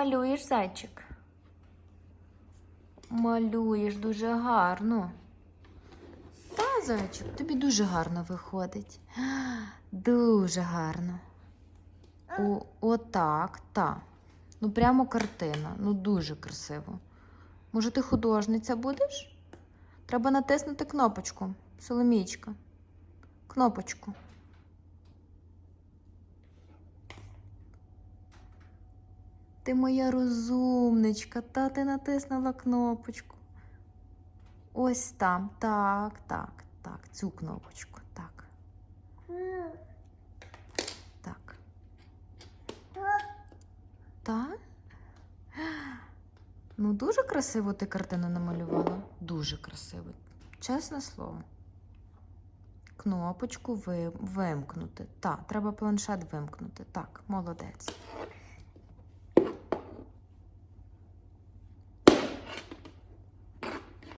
Малюєш зайчик. Малюєш дуже гарно. Та, зайчик, тобі дуже гарно виходить. Дуже гарно. О, отак, та. Ну, прямо картина. Ну, дуже красиво. Може, ти художниця будеш? Треба натиснути кнопочку. Соломійчка. Кнопочку. Ти моя розумничка, та ти натиснула кнопочку. Ось там. Так, так, так. Цю кнопочку. Так. Так. Так? Ну, дуже красиво ти картину намалювала. Дуже красиво. Чесне слово. Кнопочку ви... вимкнути. Так, треба планшет вимкнути. Так, молодець.